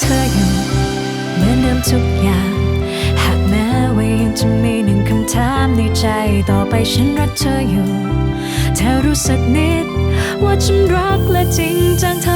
เธออยู่เหมือนเดิมทุกอย่าง หากแม้ว่ายังจะมีหนึ่งคำถามในใจ ต่อไปฉันรักเธออยู่ เธอรู้สักนิด ว่าฉันรักและจริงจังเธอ